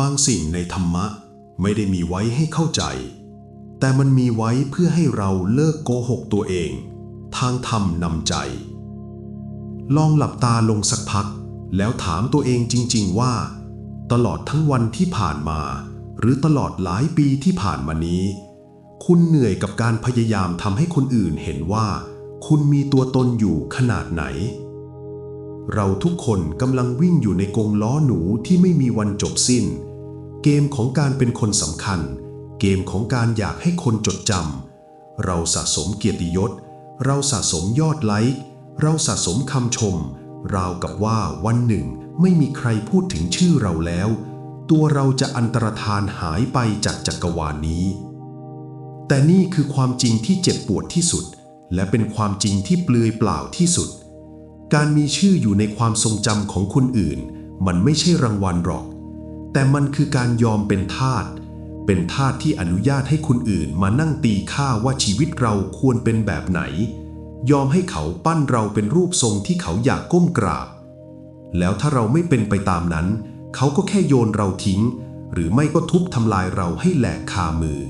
บางสิ่งในธรรมะไม่ได้มีไว้ให้เข้าใจ แต่มันมีไว้เพื่อให้เราเลิกโกหกตัวเอง ทางธรรมนำใจ ลองหลับตาลงสักพัก แล้วถามตัวเองจริง ๆ ว่า ตลอดทั้งวันที่ผ่านมา หรือตลอดหลายปีที่ผ่านมานี้ คุณเหนื่อยกับการพยายามทำให้คนอื่นเห็นว่า คุณมีตัวตนอยู่ขนาดไหนเราทุกคนกำลังวิ่งอยู่ในกรงล้อหนูที่ไม่มีวันจบสิ้น เกมของการเป็นคนสำคัญ เกมของการอยากให้คนจดจำ เราสะสมเกียรติยศ เราสะสมยอดไลค์ เราสะสมคำชม ราวกับว่าวันหนึ่งไม่มีใครพูดถึงชื่อเราแล้ว ตัวเราจะอันตรธานหายไปจากจักรวาลนี้ แต่นี่คือความจริงที่เจ็บปวดที่สุด และเป็นความจริงที่เปลือยเปล่าที่สุด การมีชื่ออยู่ในความทรงจำของคนอื่น มันไม่ใช่รางวัลหรอก แต่มันคือการยอมเป็นทาส เป็นทาสที่อนุญาตให้คนอื่นมานั่งตีค่าว่าชีวิตเราควรเป็นแบบไหน ยอมให้เขาปั้นเราเป็นรูปทรงที่เขาอยากก้มกราบ แล้วถ้าเราไม่เป็นไปตามนั้น เขาก็แค่โยนเราทิ้ง หรือไม่ก็ทุบทำลายเราให้แหลกคามือ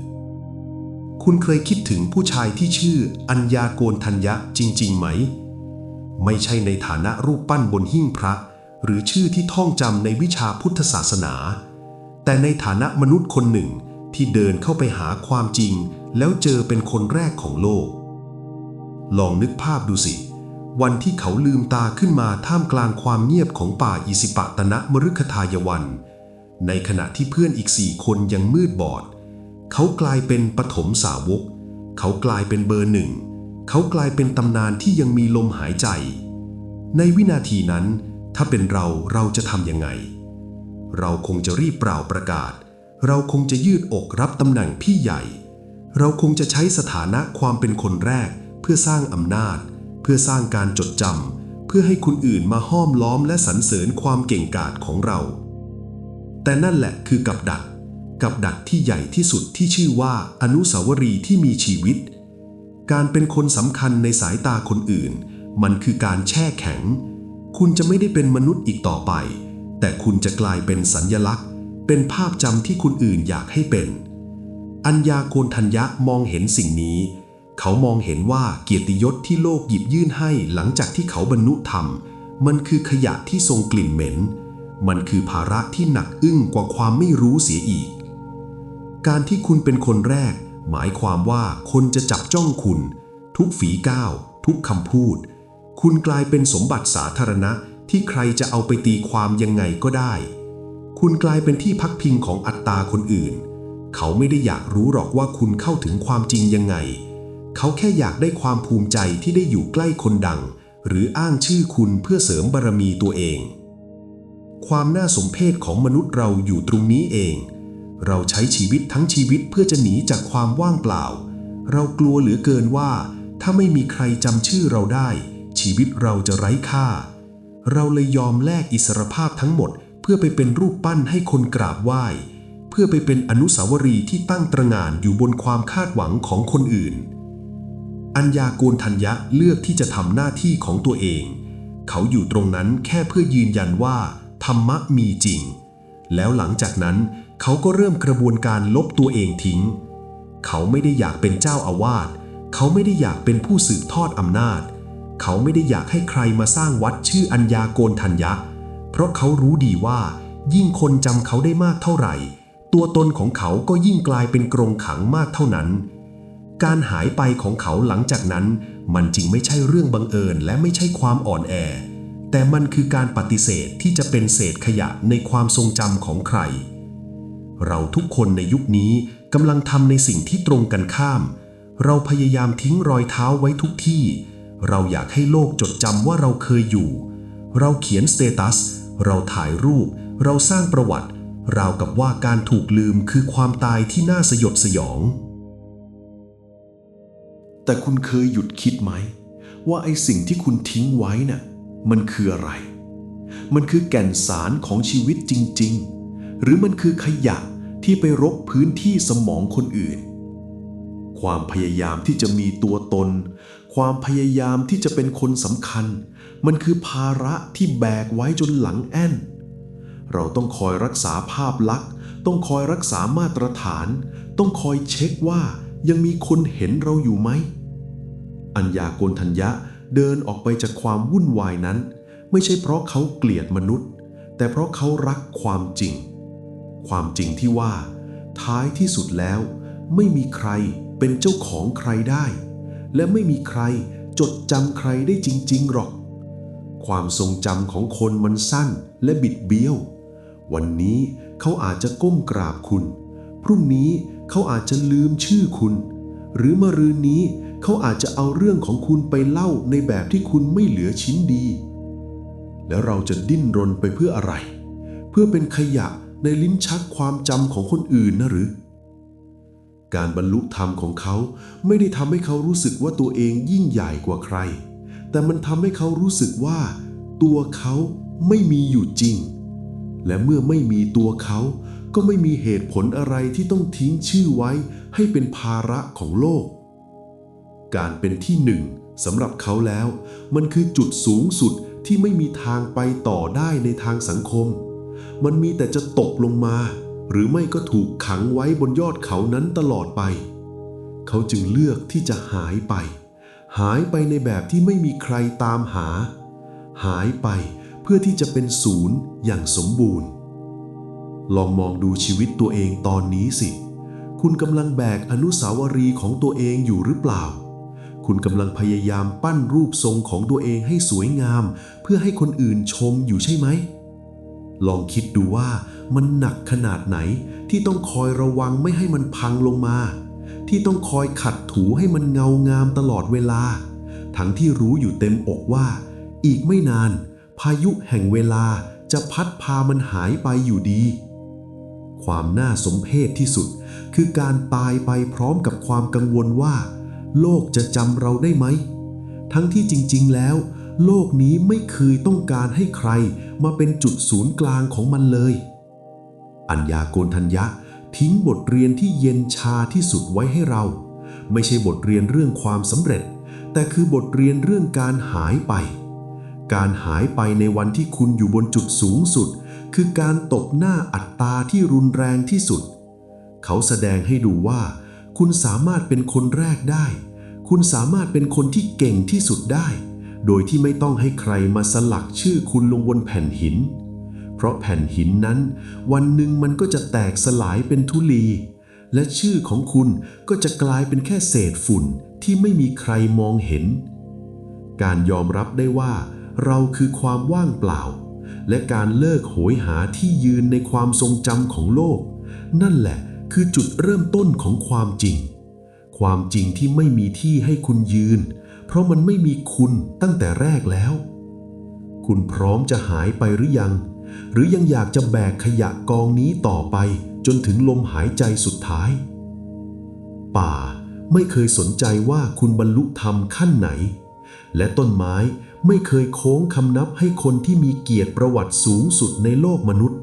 คุณเคยคิดถึงผู้ชายที่ชื่อ อัญญาโกนทัญญะจริง ๆ ไหม ไม่ใช่ในฐานะรูปปั้นบนหิ้งพระ หรือชื่อที่ท่องจำในวิชาพุทธศาสนา แต่ในฐานะมนุษย์คนหนึ่งที่เดินเข้าไปหาความจริง แล้วเจอเป็นคนแรกของโลก ลองนึกภาพดูสิ วันที่เขาลืมตาขึ้นมาท่ามกลางความเงียบของป่าอิสิปะตนะมฤคทายวัน ในขณะที่เพื่อนอีกสี่คนยังมืดบอด เขากลายเป็นปฐมสาวก เขากลายเป็นเบอร์หนึ่ง เขากลายเป็นตำนานที่ยังมีลมหายใจ ในวินาทีนั้น ถ้าเป็นเราเราจะทำยังไง เราคงจะรีบเปล่าประกาศ เราคงจะยืดอกรับตำแหน่งพี่ใหญ่ เราคงจะใช้สถานะความเป็นคนแรก เพื่อสร้างอำนาจ เพื่อสร้างการจดจำเพื่อให้คนอื่นมาห้อมล้อมและสรรเสริญความเก่งกาจของเรา แต่นั่นแหละคือกับดัก กับดักที่ใหญ่ที่สุดที่ชื่อว่าอนุสาวรีย์ที่มีชีวิต การเป็นคนสำคัญในสายตาคนอื่น มันคือการแช่แข็ง คุณจะไม่ได้เป็นมนุษย์อีกต่อไป แต่คุณจะกลายเป็นสัญญลักษณ์ เป็นภาพจำที่คนอื่นอยากให้เป็น อัญญาโกนทัญญะมองเห็นสิ่งนี้ เขามองเห็นว่าเกียรติยศที่โลกหยิบยื่นให้หลังจากที่เขาบรรลุธรรม มันคือขยะที่ทรงกลิ่นเหม็น มันคือภาระที่หนักอึ้งกว่าความไม่รู้เสียอีก การที่คุณเป็นคนแรก หมายความว่าคนจะจับจ้องคุณ ทุกฝีก้าว ทุกคำพูด คุณกลายเป็นสมบัติสาธารณะที่ใครจะเอาไปตีความยังไงก็ได้ คุณกลายเป็นที่พักพิงของอัตตาคนอื่น เขาไม่ได้อยากรู้หรอกว่าคุณเข้าถึงความจริงยังไง เขาแค่อยากได้ความภูมิใจที่ได้อยู่ใกล้คนดัง หรืออ้างชื่อคุณเพื่อเสริมบารมีตัวเอง ความน่าสมเพชของมนุษย์เราอยู่ตรงนี้เอง เราใช้ชีวิตทั้งชีวิตเพื่อจะหนีจากความว่างเปล่า เรากลัวเหลือเกินว่า ถ้าไม่มีใครจำชื่อเราได้ ชีวิตเราจะไร้ค่า เราเลยยอมแลกอิสรภาพทั้งหมด เพื่อไปเป็นรูปปั้นให้คนกราบไหว้ เพื่อไปเป็นอนุสาวรีย์ที่ตั้งตระหง่านอยู่บนความคาดหวังของคนอื่น อัญญาโกนทัญญะเลือกที่จะทำหน้าที่ของตัวเอง เขาอยู่ตรงนั้นแค่เพื่อยืนยันว่า ธรรมะมีจริง แล้วหลังจากนั้นเขาก็เริ่มกระบวนการลบตัวเองทิ้ง เขาไม่ได้อยากเป็นเจ้าอาวาส เขาไม่ได้อยากเป็นผู้สืบทอดอำนาจเขาไม่ได้อยากให้ใครมาสร้างวัดชื่ออัญญาโกนทัญญะ เพราะเขารู้ดีว่า ยิ่งคนจำเขาได้มากเท่าไหร่ ตัวตนของเขาก็ยิ่งกลายเป็นกรงขังมากเท่านั้น การหายไปของเขาหลังจากนั้น มันจริงไม่ใช่เรื่องบังเอิญและไม่ใช่ความอ่อนแอ แต่มันคือการปฏิเสธที่จะเป็นเศษขยะในความทรงจำของใคร เราทุกคนในยุคนี้กำลังทำในสิ่งที่ตรงกันข้าม เราพยายามทิ้งรอยเท้าไว้ทุกที่ เราอยากให้โลกจดจำว่าเราเคยอยู่ เราเขียนสเตตัส เราถ่ายรูป เราสร้างประวัติ ราวกับว่าการถูกลืมคือความตายที่น่าสยดสยอง แต่คุณเคยหยุดคิดไหม ว่าไอสิ่งที่คุณทิ้งไว้น่ะมันคืออะไร มันคือแก่นสารของชีวิตจริง ๆ หรือมันคือขยะที่ไปรบพื้นที่สมองคนอื่น ความพยายามที่จะมีตัวตน ความพยายามที่จะเป็นคนสำคัญ มันคือภาระที่แบกไว้จนหลังแอนเราต้องคอยรักษาภาพลักษณ์ ต้องคอยรักษามาตรฐาน ต้องคอยเช็คว่ายังมีคนเห็นเราอยู่ไหม อัญญาโกณทัญญะเดินออกไปจากความวุ่นวายนั้น ไม่ใช่เพราะเขาเกลียดมนุษย์ แต่เพราะเขารักความจริง ความจริงที่ว่า ท้ายที่สุดแล้ว ไม่มีใครเป็นเจ้าของใครได้ และไม่มีใครจดจำใครได้จริง ๆ หรอก ความทรงจำของคนมันสั้นและบิดเบี้ยว วันนี้เขาอาจจะก้มกราบคุณ พรุ่งนี้เขาอาจจะลืมชื่อคุณ หรือมรืนนี้เขาอาจจะเอาเรื่องของคุณไปเล่าในแบบที่คุณไม่เหลือชิ้นดี แล้วเราจะดิ้นรนไปเพื่ออะไร เพื่อเป็นขยะในลิ้นชักความจำของคนอื่นนะหรือ การบรรลุธรรมของเขาไม่ได้ทำให้เขารู้สึกว่าตัวเองยิ่งใหญ่กว่าใคร แต่มันทำให้เขารู้สึกว่า ตัวเขาไม่มีอยู่จริง และเมื่อไม่มีตัวเขาก็ไม่มีเหตุผลอะไรที่ต้องทิ้งชื่อไว้ให้เป็นภาระของโลก การเป็นที่หนึ่งสำหรับเขาแล้ว มันคือจุดสูงสุดที่ไม่มีทางไปต่อได้ในทางสังคม มันมีแต่จะตกลงมา หรือไม่ก็ถูกขังไว้บนยอดเขานั้นตลอดไป เขาจึงเลือกที่จะหายไป หายไปในแบบที่ไม่มีใครตามหา หายไปเพื่อที่จะเป็นศูนย์อย่างสมบูรณ์ ลองมองดูชีวิตตัวเองตอนนี้สิ คุณกำลังแบกอนุสาวรีย์ของตัวเองอยู่หรือเปล่า คุณกำลังพยายามปั้นรูปทรงของตัวเองให้สวยงาม เพื่อให้คนอื่นชมอยู่ใช่ไหม ลองคิดดูว่ามันหนักขนาดไหนที่ต้องคอยระวังไม่ให้มันพังลงมา ที่ต้องคอยขัดถูให้มันเงางามตลอดเวลา ทั้งที่รู้อยู่เต็มอกว่า อีกไม่นาน พายุแห่งเวลาจะพัดพามันหายไปอยู่ดี ความน่าสมเพชที่สุด คือการตายไปพร้อมกับความกังวลว่า โลกจะจำเราได้ไหม ทั้งที่จริง ๆ แล้ว โลกนี้ไม่เคยต้องการให้ใครมาเป็นจุดศูนย์กลางของมันเลย อัญญาโกณทัญญะทิ้งบทเรียนที่เย็นชาที่สุดไว้ให้เรา ไม่ใช่บทเรียนเรื่องความสำเร็จ แต่คือบทเรียนเรื่องการหายไป การหายไปในวันที่คุณอยู่บนจุดสูงสุด คือการตบหน้าอัตตาที่รุนแรงที่สุด เขาแสดงให้ดูว่า คุณสามารถเป็นคนแรกได้ คุณสามารถเป็นคนที่เก่งที่สุดได้ โดยที่ไม่ต้องให้ใครมาสลักชื่อคุณลงบนแผ่นหิน เพราะแผ่นหินนั้น วันหนึ่งมันก็จะแตกสลายเป็นธุลี และชื่อของคุณก็จะกลายเป็นแค่เศษฝุ่นที่ไม่มีใครมองเห็น การยอมรับได้ว่า เราคือความว่างเปล่า และการเลิกโหยหาที่ยืนในความทรงจำของโลก นั่นแหละคือจุดเริ่มต้นของความจริง ความจริงที่ไม่มีที่ให้คุณยืน เพราะมันไม่มีคุณตั้งแต่แรกแล้ว คุณพร้อมจะหายไปหรือยัง หรือยังอยากจะแบกขยะกองนี้ต่อไปจนถึงลมหายใจสุดท้าย ป่าไม่เคยสนใจว่าคุณบรรลุธรรมขั้นไหน และต้นไม้ไม่เคยโค้งคำนับให้คนที่มีเกียรติประวัติสูงสุดในโลกมนุษย์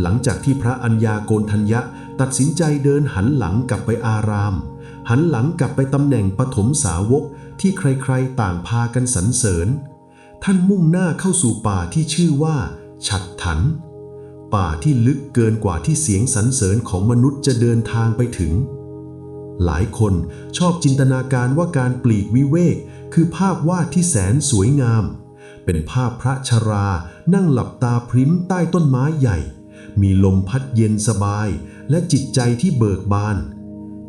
หลังจากที่พระอัญญาโกณทัญญะตัดสินใจเดินหันหลังกลับไปอาราม หันหลังกลับไปตำแหน่งปฐมสาวกที่ใครๆต่างพากันสรรเสริญ ท่านมุ่งหน้าเข้าสู่ป่าที่ชื่อว่า ฉัดถัน ป่าที่ลึกเกินกว่าที่เสียงสรรเสริญของมนุษย์จะเดินทางไปถึง หลายคนชอบจินตนาการว่าการปลีกวิเวก คือภาพวาดที่แสนสวยงาม เป็นภาพพระชรา นั่งหลับตาพริ้มใต้ต้นไม้ใหญ่ มีลมพัดเย็นสบาย และจิตใจที่เบิกบาน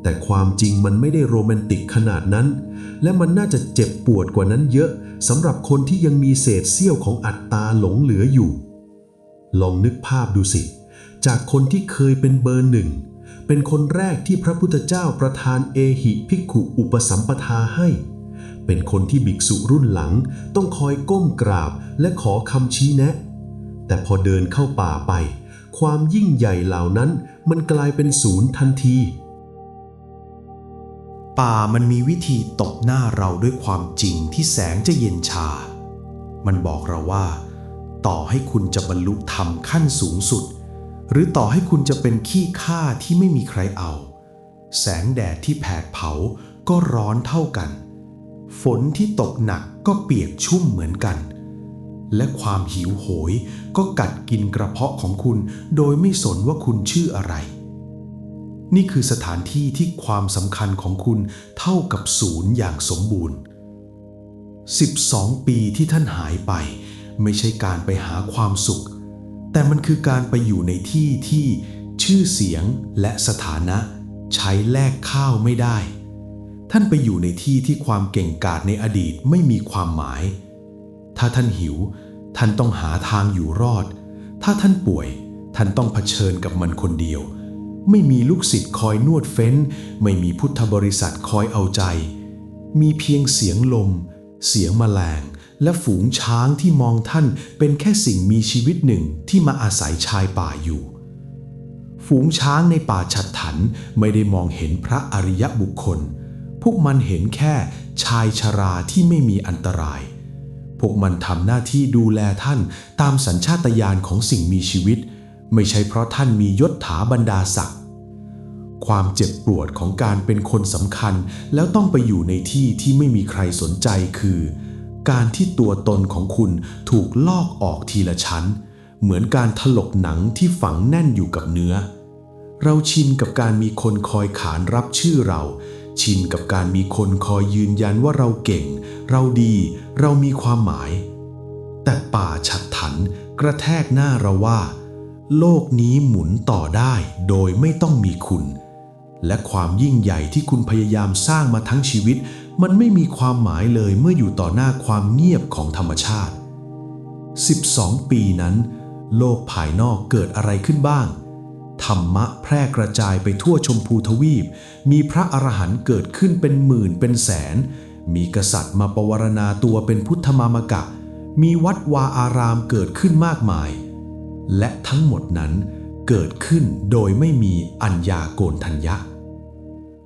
แต่ความจริงมันไม่ได้โรแมนติกขนาดนั้น และมันน่าจะเจ็บปวดกว่านั้นเยอะสำหรับคนที่ยังมีเศษเสี้ยวของอัตตาหลงเหลืออยู่ ลองนึกภาพดูสิ จากคนที่เคยเป็นเบอร์หนึ่ง เป็นคนแรกที่พระพุทธเจ้าประทานเอหิภิกขุอุปสัมปทาให้ เป็นคนที่ภิกษุรุ่นหลังต้องคอยก้มกราบและขอคำชี้แนะ แต่พอเดินเข้าป่าไป ความยิ่งใหญ่เหล่านั้นมันกลายเป็นศูนย์ทันที ป่ามันมีวิธีตบหน้าเราด้วยความจริงที่แสงจะเย็นชา มันบอกเราว่า ต่อให้คุณจะบรรลุธรรมขั้นสูงสุด หรือต่อให้คุณจะเป็นขี้ข้าที่ไม่มีใครเอา แสงแดดที่แผดเผาก็ร้อนเท่ากัน ฝนที่ตกหนักก็เปียกชุ่มเหมือนกัน และความหิวโหยก็กัดกินกระเพาะของคุณ โดยไม่สนว่าคุณชื่ออะไร นี่คือสถานที่ที่ความสำคัญของคุณเท่ากับศูนย์อย่างสมบูรณ์ 12 ปีที่ท่านหายไป ไม่ใช่การไปหาความสุข แต่มันคือการไปอยู่ในที่ที่ชื่อเสียงและสถานะใช้แลกข้าวไม่ได้ ท่านไปอยู่ในที่ที่ความเก่งกาจในอดีตไม่มีความหมาย ถ้าท่านหิว ท่านต้องหาทางอยู่รอด ถ้าท่านป่วย ท่านต้องเผชิญกับมันคนเดียว ไม่มีลูกศิษย์คอยนวดเฟ้น ไม่มีพุทธบริษัทคอยเอาใจ มีเพียงเสียงลม เสียงแมลง และฝูงช้างที่มองท่านเป็นแค่สิ่งมีชีวิตหนึ่งที่มาอาศัยชายป่าอยู่ ฝูงช้างในป่าฉัดถันไม่ได้มองเห็นพระอริยบุคคล พวกมันเห็นแค่ชายชราที่ไม่มีอันตราย พวกมันทำหน้าที่ดูแลท่านตามสัญชาตญาณของสิ่งมีชีวิต ไม่ใช่เพราะท่านมียศถาบรรดาศักดิ์ความเจ็บปวดของการเป็นคนสำคัญแล้วต้องไปอยู่ในที่ที่ไม่มีใครสนใจคือ การที่ตัวตนของคุณถูกลอกออกทีละชั้น เหมือนการถลกหนังที่ฝังแน่นอยู่กับเนื้อ เราชินกับการมีคนคอยขานรับชื่อเรา ชินกับการมีคนคอยยืนยันว่าเราเก่ง เราดี เรามีความหมาย แต่ป่าฉัดถันกระแทกหน้าเราว่า โลกนี้หมุนต่อได้โดยไม่ต้องมีคุณ และความยิ่งใหญ่ที่คุณพยายามสร้างมาทั้งชีวิต มันไม่มีความหมายเลยเมื่ออยู่ต่อหน้าความเงียบของธรรมชาติ 12 ปีนั้น โลกภายนอกเกิดอะไรขึ้นบ้าง ธรรมะแพร่กระจายไปทั่วชมพูทวีป มีพระอรหันต์เกิดขึ้นเป็นหมื่นเป็นแสน มีกษัตริย์มาประวรณาตัวเป็นพุทธมามกะ มีวัดวาอารามเกิดขึ้นมากมาย และทั้งหมดนั้นเกิดขึ้นโดยไม่มีอัญญาโกณทัญญะ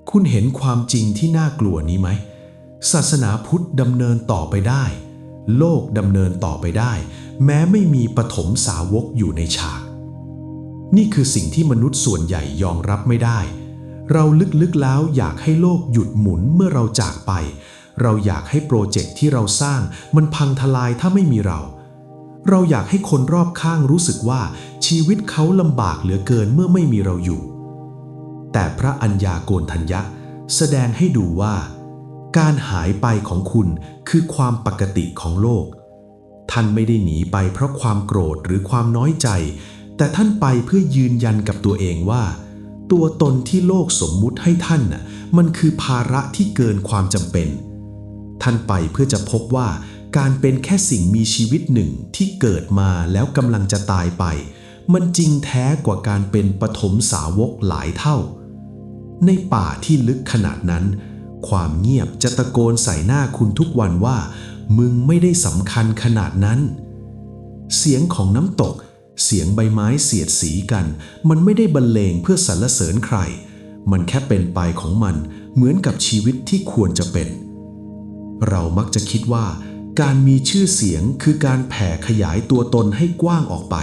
คุณเห็นความจริงที่น่ากลัวนี้ไหม ศาสนาพุทธดำเนินต่อไปได้ โลกดำเนินต่อไปได้ แม้ไม่มีปฐมสาวกอยู่ในฉาก นี่คือสิ่งที่มนุษย์ส่วนใหญ่ยอมรับไม่ได้ เราลึกๆแล้วอยากให้โลกหยุดหมุนเมื่อเราจากไป เราอยากให้โปรเจกต์ที่เราสร้างมันพังทลายถ้าไม่มีเรา เราอยากให้คนรอบข้างรู้สึกว่าชีวิตเขาลำบากเหลือเกินเมื่อไม่มีเราอยู่ แต่พระอัญญาโกณทัญญะ แสดงให้ดูว่า การหายไปของคุณคือความปกติของโลก ท่านไม่ได้หนีไปเพราะความโกรธหรือความน้อยใจ แต่ท่านไปเพื่อยืนยันกับตัวเองว่า ตัวตนที่โลกสมมุติให้ท่านน่ะมันคือภาระที่เกินความจำเป็น ท่านไปเพื่อจะพบว่า การเป็นแค่สิ่งมีชีวิตหนึ่งที่เกิดมาแล้วกำลังจะตายไป มันจริงแท้กว่าการเป็นปฐมสาวกหลายเท่า ในป่าที่ลึกขนาดนั้น ความเงียบจะตะโกนใส่หน้าคุณทุกวันว่า มึงไม่ได้สำคัญขนาดนั้น เสียงของน้ำตก เสียงใบไม้เสียดสีกัน มันไม่ได้บรรเลงเพื่อสรรเสริญใคร มันแค่เป็นไปของมันเหมือนกับชีวิตที่ควรจะเป็น เรามักจะคิดว่า การมีชื่อเสียงคือการแผ่ขยายตัวตนให้กว้างออกไป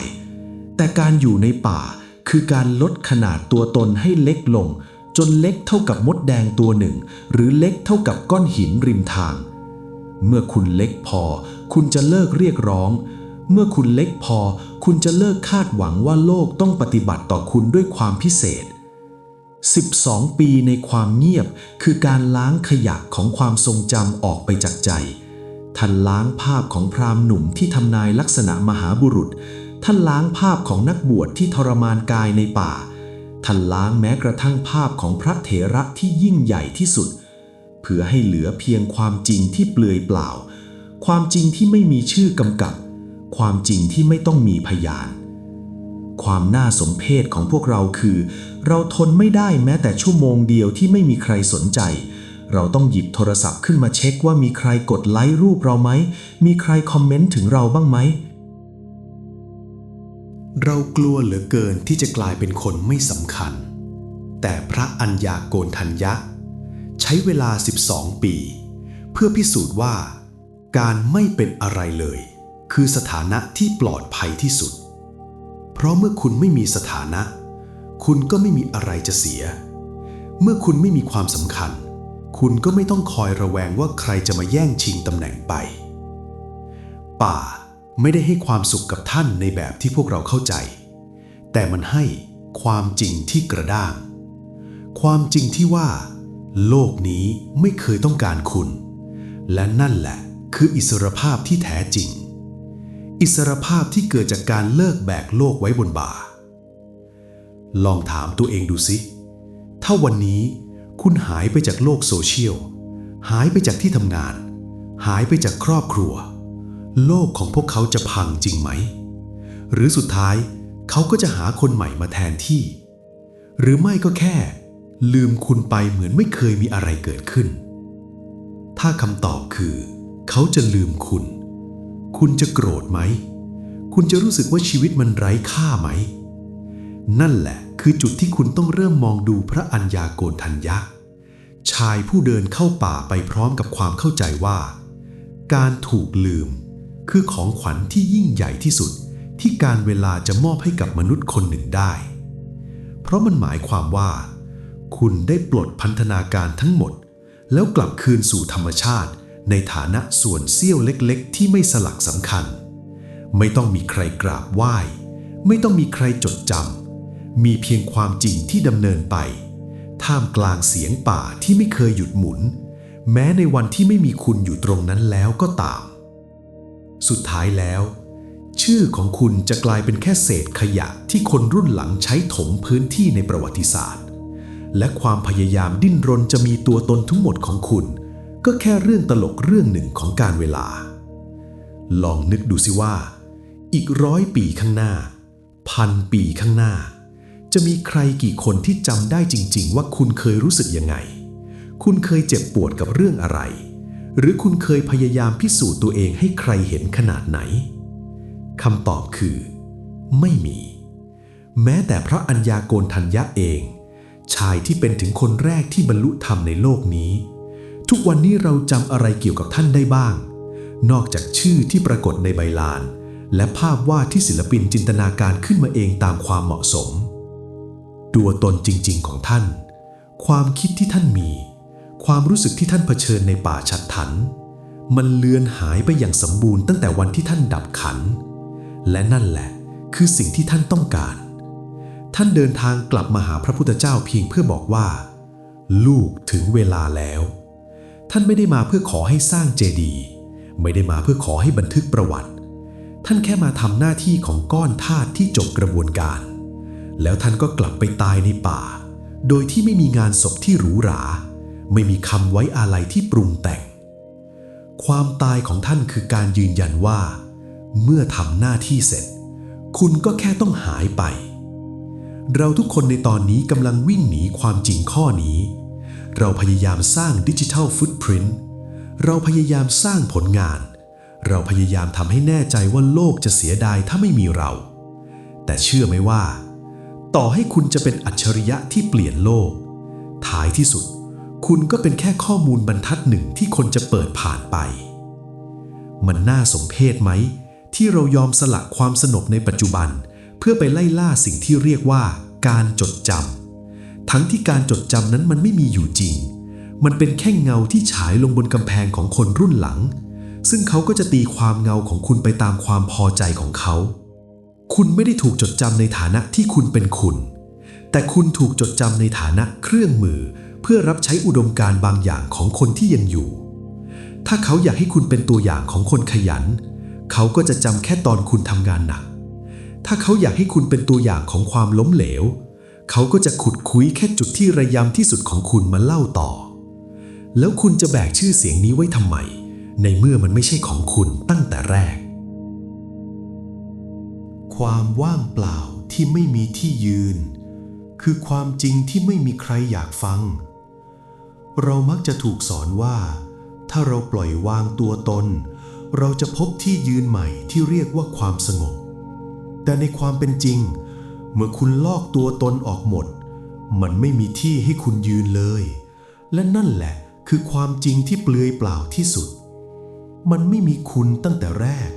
แต่การอยู่ในป่าคือการลดขนาดตัวตนให้เล็กลง จนเล็กเท่ากับมดแดงตัวหนึ่ง หรือเล็กเท่ากับก้อนหินริมทาง เมื่อคุณเล็กพอ คุณจะเลิกเรียกร้อง เมื่อคุณเล็กพอ คุณจะเลิกคาดหวังว่าโลกต้องปฏิบัติต่อคุณด้วยความพิเศษ 12 ปีในความเงียบคือการล้างขยะของความทรงจำออกไปจากใจ ท่านล้างภาพของพราหมณ์หนุ่มที่ทำนายลักษณะมหาบุรุษ ท่านล้างภาพของนักบวชที่ทรมานกายในป่า ท่านล้างแม้กระทั่งภาพของพระเถระที่ยิ่งใหญ่ที่สุด เพื่อให้เหลือเพียงความจริงที่เปลือยเปล่า ความจริงที่ไม่มีชื่อกำกับ ความจริงที่ไม่ต้องมีพยาน ความน่าสมเพชของพวกเราคือ เราทนไม่ได้แม้แต่ชั่วโมงเดียวที่ไม่มีใครสนใจเเราต้องหยิบโทรศัพท์ขึ้นมาเช็คว่ามีใครกดไลค์รูปเราไหม มีใครคอมเมนต์ถึงเราบ้างไหม เรากลัวเหลือเกินที่จะกลายเป็นคนไม่สำคัญ แต่พระอัญญาโกณทัญญะ ใช้เวลา 12 ปี เพื่อพิสูจน์ว่า การไม่เป็นอะไรเลย คือสถานะที่ปลอดภัยที่สุด เพราะเมื่อคุณไม่มีสถานะ คุณก็ไม่มีอะไรจะเสีย เมื่อคุณไม่มีความสำคัญ คุณก็ไม่ต้องคอยระแวงว่าใครจะมาแย่งชิงตำแหน่งไป ป่าไม่ได้ให้ความสุขกับท่านในแบบที่พวกเราเข้าใจ แต่มันให้ความจริงที่กระด้าง ความจริงที่ว่า โลกนี้ไม่เคยต้องการคุณ และนั่นแหละคืออิสรภาพที่แท้จริง อิสรภาพที่เกิดจากการเลิกแบกโลกไว้บนบ่า ลองถามตัวเองดูสิ ถ้าวันนี้ คุณหายไปจากโลกโซเชียล หายไปจากที่ทำงาน หายไปจากครอบครัว โลกของพวกเขาจะพังจริงไหม หรือสุดท้ายเขาก็จะหาคนใหม่มาแทนที่ หรือไม่ก็แค่ ลืมคุณไปเหมือนไม่เคยมีอะไรเกิดขึ้น ถ้าคำตอบคือ เขาจะลืมคุณ คุณจะโกรธไหม คุณจะรู้สึกว่าชีวิตมันไร้ค่าไหม นั่นแหละคือจุดที่คุณต้องเริ่มมองดูพระอัญญาโกณทัญญะ ชายผู้เดินเข้าป่าไปพร้อมกับความเข้าใจว่า การถูกลืม คือของขวัญที่ยิ่งใหญ่ที่สุดที่การเวลาจะมอบให้กับมนุษย์คนหนึ่งได้ เพราะมันหมายความว่า คุณได้ปลดพันธนาการทั้งหมด แล้วกลับคืนสู่ธรรมชาติในฐานะส่วนเสี้ยวเล็กๆ ที่ไม่สลักสำคัญ ไม่ต้องมีใครกราบไหว้ ไม่ต้องมีใครจดจำ มีเพียงความจริงที่ดำเนินไป ท่ามกลางเสียงป่าที่ไม่เคยหยุดหมุน แม้ในวันที่ไม่มีคุณอยู่ตรงนั้นแล้วก็ตาม สุดท้ายแล้ว ชื่อของคุณจะกลายเป็นแค่เศษขยะที่คนรุ่นหลังใช้ถมพื้นที่ในประวัติศาสตร์ และความพยายามดิ้นรนจะมีตัวตนทั้งหมดของคุณ ก็แค่เรื่องตลกเรื่องหนึ่งของการเวลา ลองนึกดูสิว่า อีกร้อยปีข้างหน้า พันปีข้างหน้า จะมีใครกี่คนที่จำได้จริง ๆ ว่าคุณเคยรู้สึกยังไง คุณเคยเจ็บปวดกับเรื่องอะไร หรือคุณเคยพยายามพิสูจน์ตัวเองให้ใครเห็นขนาดไหนคำตอบคือ ไม่มี แม้แต่พระอัญญาโกณทัญญะเอง ชายที่เป็นถึงคนแรกที่บรรลุธรรมในโลกนี้ ทุกวันนี้เราจำอะไรเกี่ยวกับท่านได้บ้าง นอกจากชื่อที่ปรากฏในใบลาน และภาพวาดที่ศิลปินจินตนาการขึ้นมาเองตามความเหมาะสม ตัวตนจริง ๆ ของท่าน ความคิดที่ท่านมี ความรู้สึกที่ท่านเผชิญในป่าชัดถัน มันเลือนหายไปอย่างสมบูรณ์ตั้งแต่วันที่ท่านดับขัน และนั่นแหละ คือสิ่งที่ท่านต้องการ ท่านเดินทางกลับมาหาพระพุทธเจ้าเพียงเพื่อบอกว่า ลูกถึงเวลาแล้ว ท่านไม่ได้มาเพื่อขอให้สร้างเจดีย์ไม่ได้มาเพื่อขอให้บันทึกประวัติ ท่านแค่มาทำหน้าที่ของก้อนธาตุที่จบกระบวนการ แล้วท่านก็กลับไปตายในป่า โดยที่ไม่มีงานศพที่หรูหรา ไม่มีคำไว้อาลัยที่ปรุงแต่ง ความตายของท่านคือการยืนยันว่า เมื่อทำหน้าที่เสร็จ คุณก็แค่ต้องหายไป เราทุกคนในตอนนี้กำลังวิ่งหนีความจริงข้อนี้ เราพยายามสร้างดิจิทัลฟุตพิ้นเราพยายามสร้างผลงาน เราพยายามทำให้แน่ใจว่าโลกจะเสียดายถ้าไม่มีเรา แต่เชื่อไหมว่า ต่อให้คุณจะเป็นอัจฉริยะที่เปลี่ยนโลก ท้ายที่สุด คุณก็เป็นแค่ข้อมูลบรรทัดหนึ่งที่คนจะเปิดผ่านไป มันน่าสมเพชไหม ที่เรายอมสละความสนบในปัจจุบัน เพื่อไปไล่ล่าสิ่งที่เรียกว่า การจดจำทั้งที่การจดจำนั้นมันไม่มีอยู่จริง มันเป็นแค่เงาที่ฉายลงบนกำแพงของคนรุ่นหลัง ซึ่งเขาก็จะตีความเงาของคุณไปตามความพอใจของเขา คุณไม่ได้ถูกจดจำในฐานะที่คุณเป็นคุณ แต่คุณถูกจดจำในฐานะเครื่องมือ เพื่อรับใช้อุดมการณ์บางอย่างของคนที่ยังอยู่ ถ้าเขาอยากให้คุณเป็นตัวอย่างของคนขยัน เขาก็จะจำแค่ตอนคุณทำงานหนัก ถ้าเขาอยากให้คุณเป็นตัวอย่างของความล้มเหลว เขาก็จะขุดคุยแค่จุดที่ระยำที่สุดของคุณมาเล่าต่อ แล้วคุณจะแบกชื่อเสียงนี้ไว้ทำไม ในเมื่อมันไม่ใช่ของคุณตั้งแต่แรก ความว่างเปล่าที่ไม่มีที่ยืน คือความจริงที่ไม่มีใครอยากฟัง เรามักจะถูกสอนว่า ถ้าเราปล่อยวางตัวตน เราจะพบที่ยืนใหม่ที่เรียกว่าความสงบ แต่ในความเป็นจริง เมื่อคุณลอกตัวตนออกหมด มันไม่มีที่ให้คุณยืนเลย และนั่นแหละคือความจริงที่เปลือยเปล่าที่สุด มันไม่มีคุณตั้งแต่แรก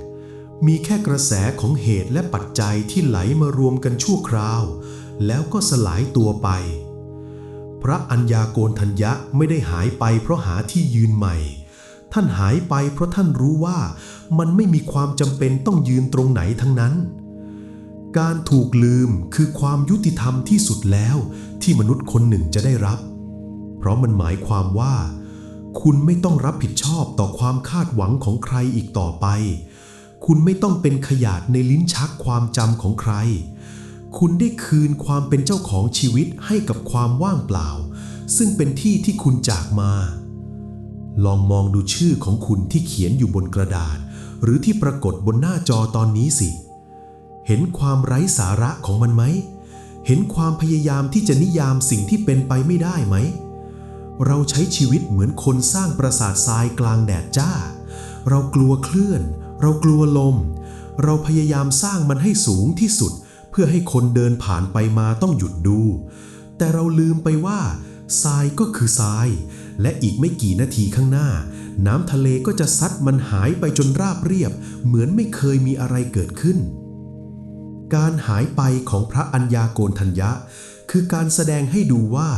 มีแค่กระแสของเหตุและปัจจัยที่ไหลมารวมกันชั่วคราว แล้วก็สลายตัวไป พระอัญญาโกณทัญญะไม่ได้หายไปเพราะหาที่ยืนใหม่ ท่านหายไปเพราะท่านรู้ว่ามันไม่มีความจำเป็นต้องยืนตรงไหนทั้งนั้น การถูกลืมคือความยุติธรรมที่สุดแล้วที่มนุษย์คนหนึ่งจะได้รับ เพราะมันหมายความว่า คุณไม่ต้องรับผิดชอบต่อความคาดหวังของใครอีกต่อไป คุณไม่ต้องเป็นขยาดในลิ้นชักความจำของใคร คุณได้คืนความเป็นเจ้าของชีวิตให้กับความว่างเปล่า ซึ่งเป็นที่ที่คุณจากมา ลองมองดูชื่อของคุณที่เขียนอยู่บนกระดาษ หรือที่ปรากฏบนหน้าจอตอนนี้สิ เห็นความไร้สาระของมันไหม เห็นความพยายามที่จะนิยามสิ่งที่เป็นไปไม่ได้ไหม เราใช้ชีวิตเหมือนคนสร้างปราสาททรายกลางแดดจ้า เรากลัวเคลื่อนเเรากลัวลม เราพยายามสร้างมันให้สูงที่สุด เพื่อให้คนเดินผ่านไปมาต้องหยุดดู แต่เราลืมไปว่าทรายก็คือทราย และอีกไม่กี่นาทีข้างหน้า น้ำทะเลก็จะซัดมันหายไปจนราบเรียบ เหมือนไม่เคยมีอะไรเกิดขึ้น การหายไปของพระอัญญาโกณทัญญะ คือการแสดงให้ดูว่า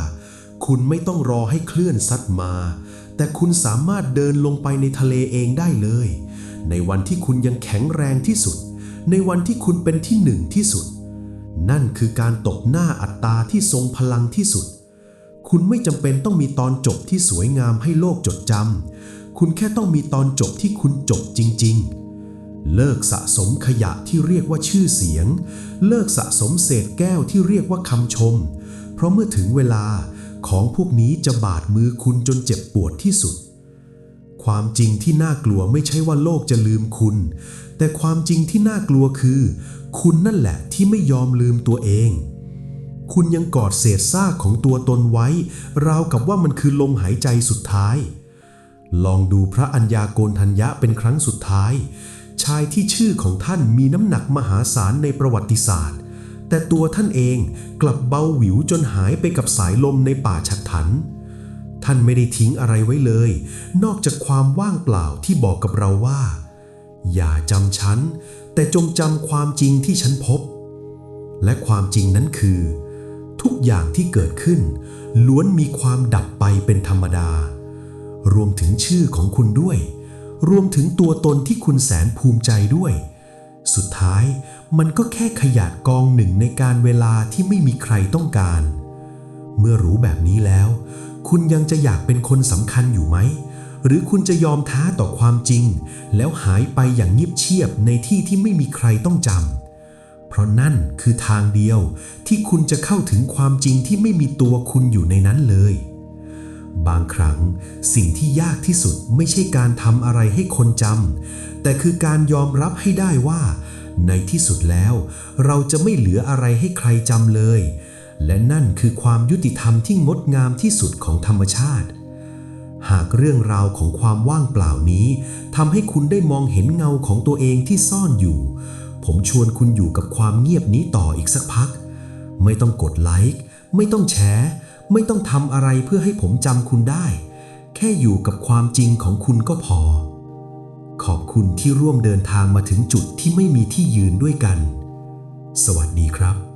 คุณไม่ต้องรอให้คลื่นซัดมา แต่คุณสามารถเดินลงไปในทะเลเองได้เลย ในวันที่คุณยังแข็งแรงที่สุด ในวันที่คุณเป็นที่หนึ่งที่สุด นั่นคือการตบหน้าอัตตาที่ทรงพลังที่สุด คุณไม่จำเป็นต้องมีตอนจบที่สวยงามให้โลกจดจำคุณแค่ต้องมีตอนจบที่คุณจบจริง ๆเลิกสะสมขยะที่เรียกว่าชื่อเสียง เลิกสะสมเศษแก้วที่เรียกว่าคำชม เพราะเมื่อถึงเวลาของพวกนี้จะบาดมือคุณจนเจ็บปวดที่สุด ความจริงที่น่ากลัวไม่ใช่ว่าโลกจะลืมคุณ แต่ความจริงที่น่ากลัวคือ คุณนั่นแหละที่ไม่ยอมลืมตัวเอง คุณยังกอดเศษซากของตัวตนไว้ ราวกับว่ามันคือลมหายใจสุดท้าย ลองดูพระัญญาโกณทัญญะเป็นครั้งสุดท้าย ชายที่ชื่อของท่านมีน้ำหนักมหาศาลในประวัติศาสตร์ แต่ตัวท่านเองกลับเบาหวิวจนหายไปกับสายลมในป่าฉัดถัน ท่านไม่ได้ทิ้งอะไรไว้เลย นอกจากความว่างเปล่าที่บอกกับเราว่า อย่าจำฉัน แต่จงจำความจริงที่ฉันพบ และความจริงนั้นคือ ทุกอย่างที่เกิดขึ้น ล้วนมีความดับไปเป็นธรรมดา รวมถึงชื่อของคุณด้วย รวมถึงตัวตนที่คุณแสนภูมิใจด้วย สุดท้ายมันก็แค่ขยะกองหนึ่งในการเวลาที่ไม่มีใครต้องการ เมื่อรู้แบบนี้แล้ว คุณยังจะอยากเป็นคนสำคัญอยู่ไหม หรือคุณจะยอมท้าต่อความจริง แล้วหายไปอย่างเงียบเชียบในที่ที่ไม่มีใครต้องจำ เพราะนั่นคือทางเดียวที่คุณจะเข้าถึงความจริงที่ไม่มีตัวคุณอยู่ในนั้นเลย บางครั้งสิ่งที่ยากที่สุดไม่ใช่การทำอะไรให้คนจำ แต่คือการยอมรับให้ได้ว่า ในที่สุดแล้ว เราจะไม่เหลืออะไรให้ใครจำเลย และนั่นคือความยุติธรรมที่งดงามที่สุดของธรรมชาติ หากเรื่องราวของความว่างเปล่านี้ทำให้คุณได้มองเห็นเงาของตัวเองที่ซ่อนอยู่ ผมชวนคุณอยู่กับความเงียบนี้ต่ออีกสักพัก ไม่ต้องกดไลค์ไม่ต้องแชร์ไม่ต้องทำอะไรเพื่อให้ผมจำคุณได้ แค่อยู่กับความจริงของคุณก็พอ ขอบคุณที่ร่วมเดินทางมาถึงจุดที่ไม่มีที่ยืนด้วยกัน สวัสดีครับ